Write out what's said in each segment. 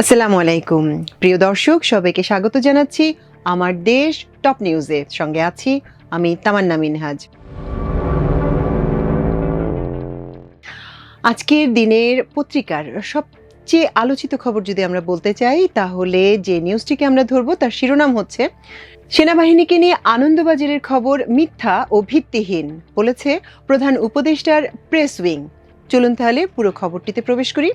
আসসালামু আলাইকুম। প্রিয় দর্শক, সবাইকে স্বাগত জানাচ্ছি আমার দেশ টপ নিউজে। সঙ্গে আছি আমি তামান্না মিনহাজ। আজকের দিনের পত্রিকার সবচেয়ে আলোচিত খবর যদি আমরা বলতে চাই, তাহলে যে নিউজটিকে আমরা ধরবো, তার শিরোনাম হচ্ছে, সেনাবাহিনীকে নিয়ে আনন্দবাজারের খবর মিথ্যা ও ভিত্তিহীন, বলেছে প্রধান উপদেষ্টার প্রেস উইং। চলুন তাহলে পুরো খবরটিতে প্রবেশ করি।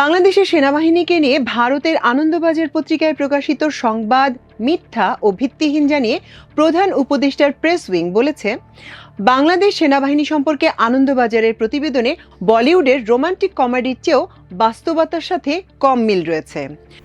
বাংলাদেশের সেনাবাহিনীকে নিয়ে ভারতের আনন্দবাজার পত্রিকায় প্রকাশিত সংবাদ, মিথ্যা ও ভিত্তিহীন জানিয়ে প্রধান উপদেষ্টার প্রেস উইং বলেছে, বাংলাদেশ সেনাবাহিনী সম্পর্কে আনন্দবাজারের প্রতিবেদনে বলিউডের রোমান্টিক কমেডির চেয়েও বাস্তবতার সাথে কম মিল রয়েছে।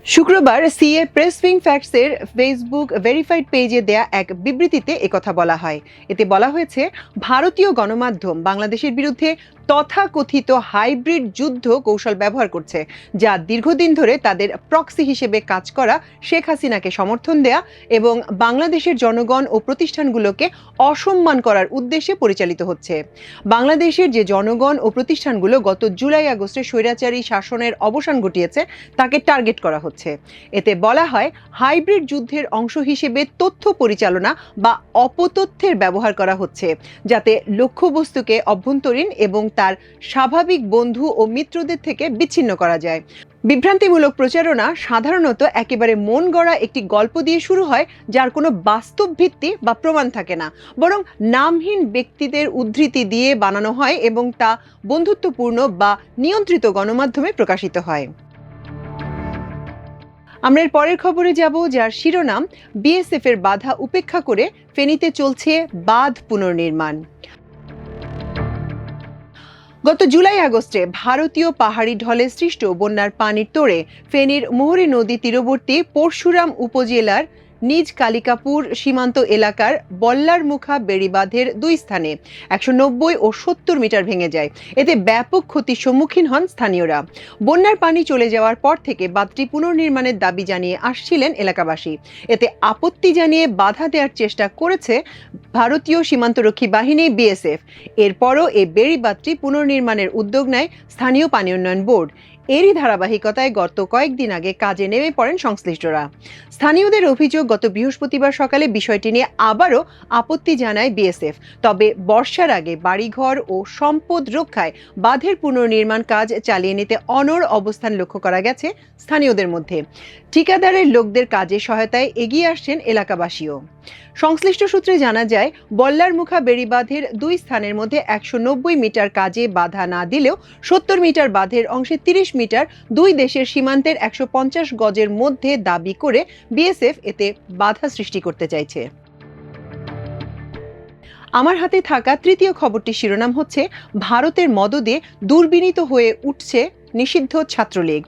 শুক্রবার সিএ প্রেস উইং ফ্যাক্টসের ফেসবুক ভেরিফাইড পেজে দেয়া এক বিবৃতিতে একথা বলা হয়। এতে বলা হয়েছে, ভারতীয় গণমাধ্যম বাংলাদেশের বিরুদ্ধে তথাকথিত হাইব্রিড যুদ্ধ কৌশল ব্যবহার করছে, যা দীর্ঘদিন ধরে তাদের প্রক্সি হিসেবে কাজ করা শেখ হাসিনাকে সমর্থন দেয়া এবং বাংলাদেশের জনগণ ও প্রতিষ্ঠানগুলোকে অসম্মান করার উদ্দেশ্যে পরিচালিত হচ্ছে। বাংলাদেশের যে জনগণ ও প্রতিষ্ঠানগুলো গত জুলাই আগস্টে স্বৈরাচারী শাসনের অবসান ঘটিয়েছে, তাকে টার্গেট করা হচ্ছে। এতে বলা হয়, হাইব্রিড যুদ্ধের অংশ হিসেবে তথ্য পরিচালনা বা অপতথ্যের ব্যবহার করা হচ্ছে, যাতে লক্ষ্যবস্তুকে অভ্যন্তরীণ এবং তার স্বাভাবিক বন্ধু ও মিত্রদের থেকে বিচ্ছিন্ন করা যায়। বিভ্রান্তিমূলক প্রচারণা সাধারণত একেবারে মন গড়া একটি গল্প দিয়ে শুরু হয়, যার কোনো বাস্তব ভিত্তি বা প্রমাণ থাকে না। বরং নামহীন ব্যক্তিদের উদ্ধৃতি দিয়ে বানানো হয় এবং তা বন্ধুত্বপূর্ণ বা নিয়ন্ত্রিত গণমাধ্যমে প্রকাশিত হয়। আমরা এর পরের খবরে যাব, যার শিরোনাম বিএসএফ এর বাধা উপেক্ষা করে ফেনীতে চলছে বাঁধ পুনর্নির্মাণ। গত জুলাই আগস্টে ভারতীয় পাহাড়ি ঢলে সৃষ্ট বন্যার পানির তোড়ে ফেনীর মোহরী নদী তীরবর্তী পরশুরাম উপজেলার নিজ কালিকাপুর সীমান্ত এলাকার বল্লার মুখা বেড়িবাঁধের দুই স্থানে একশো নব্বই ও সত্তর মিটার ভেঙে যায়। এতে ব্যাপক ক্ষতির সম্মুখীন হন স্থানীয়রা। বন্যার পানি চলে যাওয়ার পর থেকে বাঁধটি পুনর্নির্মাণের দাবি জানিয়ে আসছিলেন এলাকাবাসী। এতে আপত্তি জানিয়ে বাধা দেওয়ার চেষ্টা করেছে ভারতীয় সীমান্তরক্ষী বাহিনী বিএসএফ। এরপরও এই বেড়িবাঁধটি পুনর্নির্মাণের উদ্যোগ নেয় স্থানীয় পানি উন্নয়ন বোর্ড। এরই ধারাবাহিকতায় গত কয়েকদিন আগে কাজে নেমে পড়েন সংশ্লিষ্টরা। স্থানীয়দের অভিযোগ, গত বৃহস্পতিবার সকালে বিষয়টি নিয়ে আবারও আপত্তি জানায় বিএসএফ। তবে বর্ষার আগে বাড়িঘর ও সম্পদ রক্ষায় বাঁধের পুনর্নির্মাণ কাজ চালিয়ে নিতে অনড় অবস্থান লক্ষ্য করা গেছে স্থানীয়দের মধ্যে। ঠিকাদারের লোকদের কাজে সহায়তায় এগিয়ে আসছেন এলাকাবাসীও। সংশ্লিষ্ট সূত্রে জানা যায়, বল্লার মুখা বেড়িবাঁধের দুই স্থানের মধ্যে একশো নব্বই মিটার কাজে বাধা না দিলেও সত্তর মিটার বাঁধের অংশে তিরিশ মিটার দুই দেশের সীমান্তের একশো পঞ্চাশ গজের মধ্যে দাবি করে বিএসএফ এতে বাধা সৃষ্টি করতে চাইছে। আমার হাতে থাকা তৃতীয় খবরটির শিরোনাম হচ্ছে, ভারতের মদদে দুর্বিনীত হয়ে উঠছে নিষিদ্ধ ছাত্রলীগ।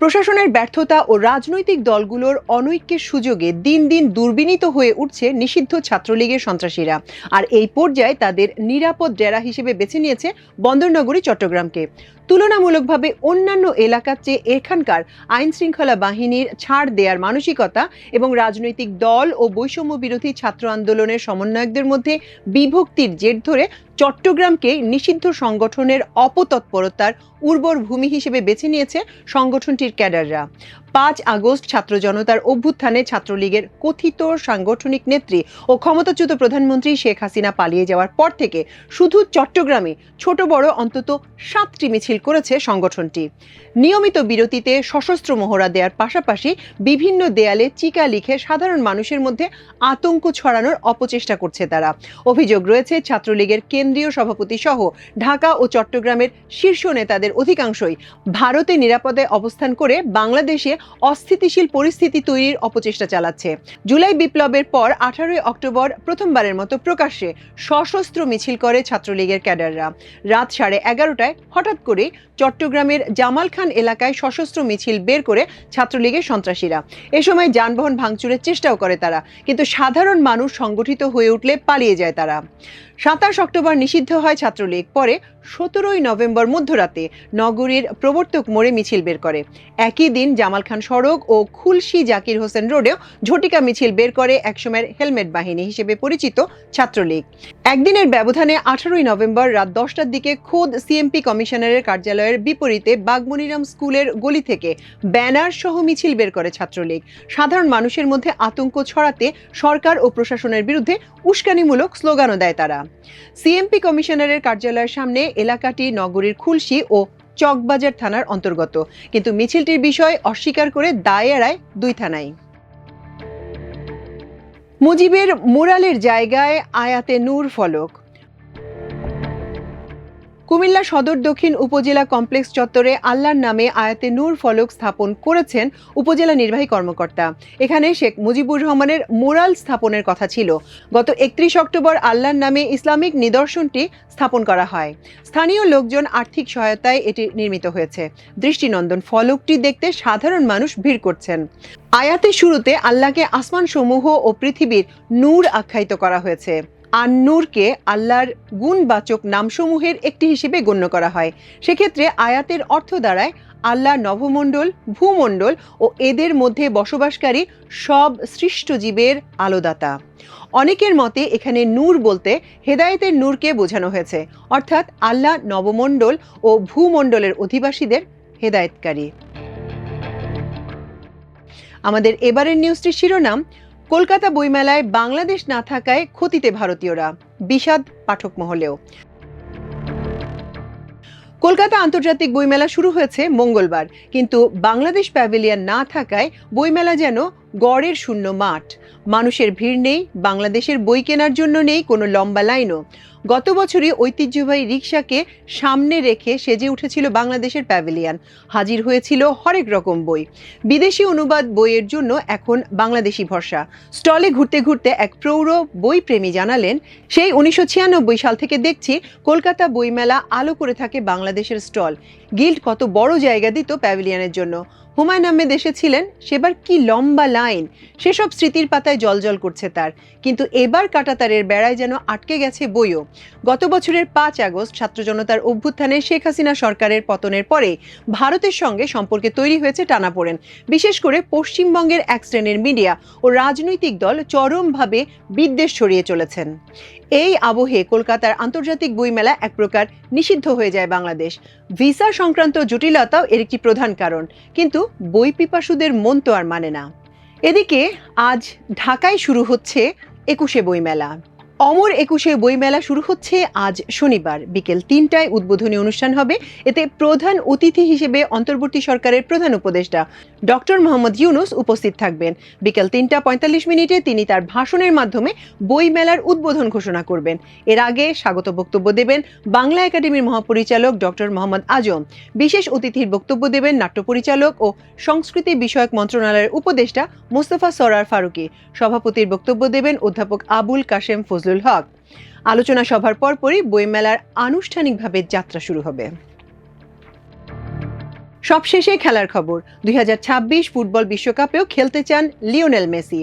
প্রশাসনের ব্যর্থতা ও রাজনৈতিক দলগুলোর অনৈক্যের সুযোগে দিন দিন দুর্বিনীত হয়ে উঠছে নিষিদ্ধ ছাত্রলীগের সন্ত্রাসীরা। আর এই পর্যায়ে তাদের নিরাপদ ডেরা হিসেবে বেছে নিয়েছে বন্দরনগরী, চট্টগ্রামকে। তুলনামূলকভাবে অন্যান্য এলাকার চেয়ে এখানকার আইন শৃঙ্খলা বাহিনীর ছাড় দেওয়ার মানসিকতা এবং রাজনৈতিক দল ও বৈষম্য বিরোধী ছাত্র আন্দোলনের সমন্বয়কদের মধ্যে বিভক্তির জের ধরে চট্টগ্রামকে নিষিদ্ধ সংগঠনের অপতৎপরতার উর্বর ভূমি হিসেবে বেছে নিয়েছে সংগঠনটির ক্যাডাররা। পাঁচ আগস্ট ছাত্র জনতার অভ্যুত্থানে ছাত্রলীগের কথিত সাংগঠনিক নেত্রী ও ক্ষমতাচ্যুত প্রধানমন্ত্রী শেখ হাসিনা পালিয়ে যাওয়ার পর থেকে শুধু চট্টগ্রামে ছোট বড় অন্তত সাতটি মিছিল করেছে সংগঠনটি। নিয়মিত বিরতিতে সশস্ত্র মহড়া দেওয়ার পাশাপাশি বিভিন্ন দেয়ালে চিকা লিখে সাধারণ মানুষের মধ্যে আতঙ্ক ছড়ানোর অপচেষ্টা করছে তারা। অভিযোগ রয়েছে, ছাত্রলীগের কেন্দ্রীয় সভাপতি সহ ঢাকা ও চট্টগ্রামের শীর্ষ নেতাদের অধিকাংশই ভারতে নিরাপদে অবস্থান করে বাংলাদেশে অস্থিতিশীল পরিস্থিতি তৈরির অপচেষ্টা চালাচ্ছে। জুলাই বিপ্লবের পর আঠারোই অক্টোবর প্রথমবারের মতো প্রকাশ্যে সশস্ত্র মিছিল করে ছাত্রলীগের ক্যাডাররা। রাত সাড়ে এগারোটায় হঠাৎ করে চট্টগ্রামের জামাল খান এলাকায় সশস্ত্র মিছিল বের করে ছাত্রলীগের সন্ত্রাসীরা। এ সময় যানবাহন ভাঙচুরের চেষ্টাও করে তারা, কিন্তু সাধারণ মানুষ সংগঠিত হয়ে উঠলে পালিয়ে যায় তারা। সাতাশ অক্টোবর নিষিদ্ধ হয় ছাত্রলীগ। পরে সতেরোই নভেম্বর মধ্যরাতে নগরীর প্রবর্তক মোড়ে মিছিল বের করে। একই দিন জামাল খান সড়ক ও খুলশি জাকির হোসেন রোডেও ঝটিকা মিছিল বের করে একসময়ের হেলমেট বাহিনী হিসেবে পরিচিত ছাত্রলীগ। একদিনের ব্যবধানে আঠারোই নভেম্বর রাত দশটার দিকে খোদ সিএমপি কমিশনারের কার্যালয়ের বিপরীতে বাগমনিরাম স্কুলের গলি থেকে ব্যানার সহ মিছিল বের করে ছাত্রলীগ। সাধারণ মানুষের মধ্যে আতঙ্ক ছড়াতে সরকার ও প্রশাসনের বিরুদ্ধে উস্কানিমূলক স্লোগানও দেয় তারা। সিএমপি কমিশনারের কার্যালয়ের সামনে এলাকাটি নগরীর খুলশি ও চকবাজার থানার অন্তর্গত। কিন্তু মিছিলটির বিষয় অস্বীকার করে দায় এড়ায় দুই থানায়। মুজিবের মুরালের জায়গায় আয়াতে নূর ফলক। কুমিল্লা সদর দক্ষিণ উপজেলা কমপ্লেক্স চত্বরে আল্লাহর নামে আয়াতে নূর ফলক স্থাপন করেছেন উপজেলা নির্বাহী কর্মকর্তা। এখানে শেখ মুজিবুর রহমানের মোরাল স্থাপনের কথা ছিল। গত একত্রিশ অক্টোবর আল্লাহর নামে ইসলামিক নিদর্শনটি স্থাপন করা হয়। স্থানীয় লোকজন আর্থিক সহায়তায় এটি নির্মিত হয়েছে। দৃষ্টিনন্দন ফলকটি দেখতে সাধারণ মানুষ ভিড় করছেন। আয়াতের শুরুতে আল্লাহকে আসমান সমূহ ও পৃথিবীর নূর আখ্যায়িত করা হয়েছে। আর নূরকে আল্লাহর গুণবাচক নামসমূহের একটি হিসেবে গণ্য করা হয়। সেক্ষেত্রে আয়াতের অর্থ দ্বারায় আল্লাহ নভমণ্ডল ভূমণ্ডল ও এদের মধ্যে বসবাসকারী সব সৃষ্ট জীবের আলোদাতা। অনেকের মতে এখানে নূর বলতে হেদায়েতের নূরকে বোঝানো হয়েছে। অর্থাৎ আল্লাহ নবমণ্ডল ও ভূমণ্ডলের অধিবাসীদের হেদায়েতকারী। আমাদের এবারের নিউজটির শিরোনাম কলকাতা বইমেলায় বাংলাদেশ না থাকায় ক্ষতিতে ভারতীয়রা, বিষাদ পাঠক মহলেও। কলকাতা আন্তর্জাতিক বইমেলা শুরু হয়েছে মঙ্গলবার, কিন্তু বাংলাদেশ প্যাভিলিয়ন না থাকায় বইমেলা যেন গড়ের শূন্য মাঠ। মানুষের ভিড় নেই, বাংলাদেশের বই কেনার জন্য নেই কোনো লম্বা লাইনও। গত বছরই ঐতিহ্যবাহী রিক্সাকে সামনে রেখে সেজে উঠেছিল বাংলাদেশের প্যাভিলিয়ন। হাজির হয়েছিল হরেক রকম বই। বিদেশি অনুবাদ বইয়ের জন্য এখন বাংলাদেশি ভরসা। স্টলে ঘুরতে ঘুরতে এক প্রৌঢ় বই প্রেমী জানালেন, সেই উনিশশো ছিয়ানব্বই সাল থেকে দেখছি কলকাতা বইমেলা আলো করে থাকে বাংলাদেশের স্টল। গিল্ড কত বড় জায়গা দিত প্যাভিলিয়নের জন্য। হুমায়ুন আহমেদ এসেছিলেন সেবার কি লম্বা লাইন? সেসব স্মৃতির পাতায় জলজল করছে তার। কিন্তু এবার কাটাতারের বেড়ায় যেন আটকে গেছে বইও। গত বছরের পাঁচ আগস্ট ছাত্র জনতার অভ্যুত্থানে শেখ হাসিনা সরকারের পতনের পরে ভারতের সঙ্গে সম্পর্কে তৈরি হয়েছে টানাপোড়েন। বিশেষ করে পশ্চিমবঙ্গের এক শ্রেণির মিডিয়া ও রাজনৈতিক দল চরমভাবে বিদ্বেষ ছড়িয়ে চলেছেন। এই আবহে কলকাতার আন্তর্জাতিক বইমেলা এক প্রকার নিষিদ্ধ হয়ে যায় বাংলাদেশ। ভিসা সংক্রান্ত জটিলতাও এর একটি প্রধান কারণ। কিন্তু বই পিপাসুদের মন তো আর মানে না। এদিকে আজ ঢাকায় শুরু হচ্ছে একুশে বইমেলা। অমর একুশে বইমেলা শুরু হচ্ছে আজ শনিবার। বিকেল তিনটায় উদ্বোধনী অনুষ্ঠান হবে। এতে প্রধান অতিথি হিসেবে অন্তর্বর্তী সরকারের প্রধান উপদেষ্টা ডক্টর মোহাম্মদ ইউনুস উপস্থিত থাকবেন। বিকেল তিনটা পঁয়তাল্লিশ মিনিটে তিনি তার ভাষণের মাধ্যমে বইমেলার উদ্বোধন ঘোষণা করবেন। এর আগে স্বাগত বক্তব্য দেবেন বাংলা একাডেমির মহাপরিচালক ডক্টর মোহাম্মদ আজম। বিশেষ অতিথির বক্তব্য দেবেন নাট্য পরিচালক ও সংস্কৃতি বিষয়ক মন্ত্রণালয়ের উপদেষ্টা মোস্তফা সরার ফারুকি। সভাপতির বক্তব্য দেবেন অধ্যাপক আবুল কাশেম ফজলুল হক। আলোচনা সভার পরপরই বইমেলার আনুষ্ঠানিকভাবে যাত্রা শুরু হবে। সবশেষে খেলার খবর। দুই হাজার ছাব্বিশ ফুটবল বিশ্বকাপেও খেলতে চান লিওনেল মেসি।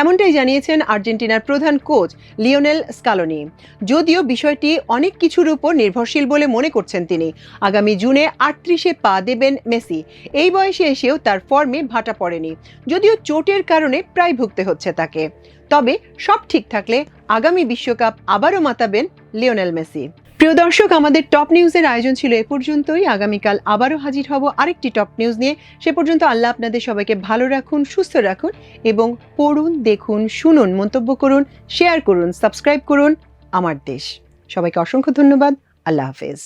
এমনটাই জানিয়েছেন আর্জেন্টিনার প্রধান কোচ লিওনেল স্কালোনি। যদিও বিষয়টি অনেক কিছুর উপর নির্ভরশীল বলে মনে করছেন তিনি। আগামী জুনে আটত্রিশে পা দেবেন মেসি। এই বয়সে এসেও তার ফর্মে ভাটা পড়েনি। যদিও চোটের কারণে প্রায় ভুগতে হচ্ছে তাকে। তবে সব ঠিক থাকলে আগামী বিশ্বকাপ আবারও মাতাবেন লিওনেল মেসি। প্রিয় দর্শক, আমাদের টপ নিউজের আয়োজন ছিল এ পর্যন্তই। আগামীকাল আবারও হাজির হব আরেকটি টপ নিউজ নিয়ে। সে পর্যন্ত আল্লাহ আপনাদের সবাইকে ভালো রাখুন, সুস্থ রাখুন এবং পড়ুন, দেখুন, শুনুন, মন্তব্য করুন শেয়ার করুন সাবস্ক্রাইব করুন আমার দেশ। সবাইকে অসংখ্য ধন্যবাদ। আল্লাহ হাফেজ।